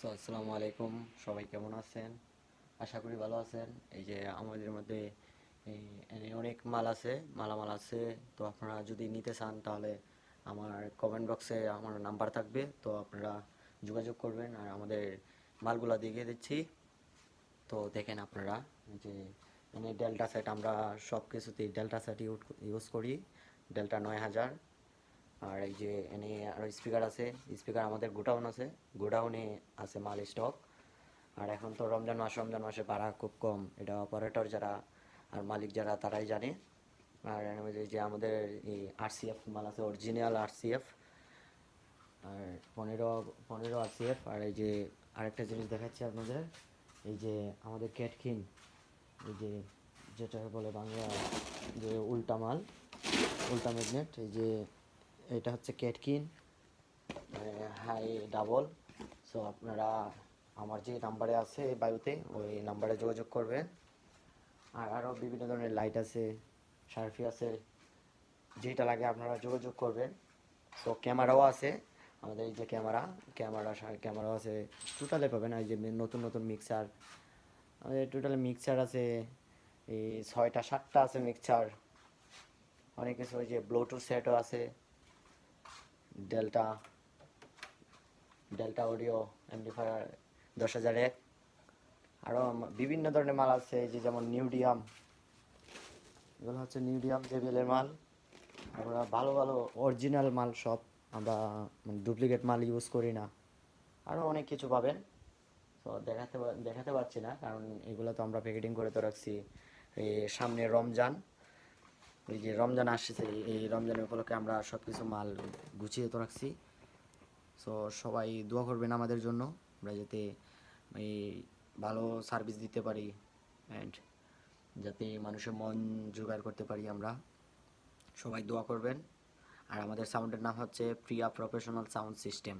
So, আসসালামু আলাইকুম। সবাই কেমন আছেন? আশা করি ভালো আছেন। এই যে আমাদের মধ্যে অনেক মাল আছে, মালামাল আছে। তো আপনারা যদি নিতে চান, তাহলে আমার কমেন্ট বক্সে আমার নাম্বার থাকবে। তো আপনারা যোগাযোগ করবেন। আর আমাদের মালগুলা দেখিয়ে দিচ্ছি। তো দেখেন আপনারা যে মানে ডেল্টা সেট আমরা সব কিছুতেই ডেল্টা সেট ইউজ করি। ডেল্টা নয় হাজার। আর এই যে এনে আরও স্পিকার আছে স্পিকার আমাদের গোডাউন আছে, গোডাউনে আছে মাল স্টক আর এখন তো রমজান মাস, রমজান মাসে ভাড়া খুব কম। এটা অপারেটর যারা আর মালিক যারা, তারাই জানে। আর যে আমাদের এই আরসিএফ মাল আছে অরিজিনাল আরসিএফ আর পনেরো পনেরো আরসিএফ আর এই যে আরেকটা জিনিস দেখাচ্ছি আপনাদের, এই যে আমাদের ক্যাটকিন এই যে যেটা বলে বাংলা যে উল্টা মাল, উল্টা ম্যাগনেট এই যে এটা হচ্ছে ক্যাটকিন হাই ডাবল। সো আপনারা আমার যে নাম্বারে আছে বায়ুতে, ওই নাম্বারে যোগাযোগ করবেন। আর আরও বিভিন্ন ধরনের লাইট আছে, সার্ফি আছে, যেটা লাগে আপনারা যোগাযোগ করবেন। সো ক্যামেরাও আছে, আমাদের এই যে ক্যামেরা ক্যামেরা ক্যামেরাও আছে। টোটালে পাবেন, এই যে নতুন নতুন মিক্সার আমাদের টোটালে মিক্সার আছে, এই ছয়টা, সাতটা আছে মিক্সার অনেক কিছু, ওই যে ব্লুটুথ সেটও আছে। ডেল্টা ডেল্টা অডিও এমপ্লিফায়ার দশ হাজার এক। আরও বিভিন্ন ধরনের মাল আছে যে যেমন নিউডিয়াম এগুলো হচ্ছে নিউডিয়াম জেবিএলের মাল। আমরা ভালো ভালো অরিজিনাল মাল সব আমরা ডুপ্লিকেট মাল ইউজ করি না। আরও অনেক কিছু পাবেন। তো দেখাতে দেখাতে পারছি না, কারণ এগুলো তো আমরা প্যাকেটিং করে তো রাখছি। এই সামনে রমজান। এই যে রমজান আসছে, এই রমজানের উপলক্ষে আমরা সব কিছু মাল গুছিয়ে তো রাখছি। সো সবাই দোয়া করবেন আমাদের জন্য, আমরা যাতে এই ভালো সার্ভিস দিতে পারি অ্যান্ড যাতে মানুষের মন জোগাড় করতে পারি আমরা। সবাই দোয়া করবেন। আর আমাদের সাউন্ডের নাম হচ্ছে প্রিয়া প্রফেশনাল সাউন্ড সিস্টেম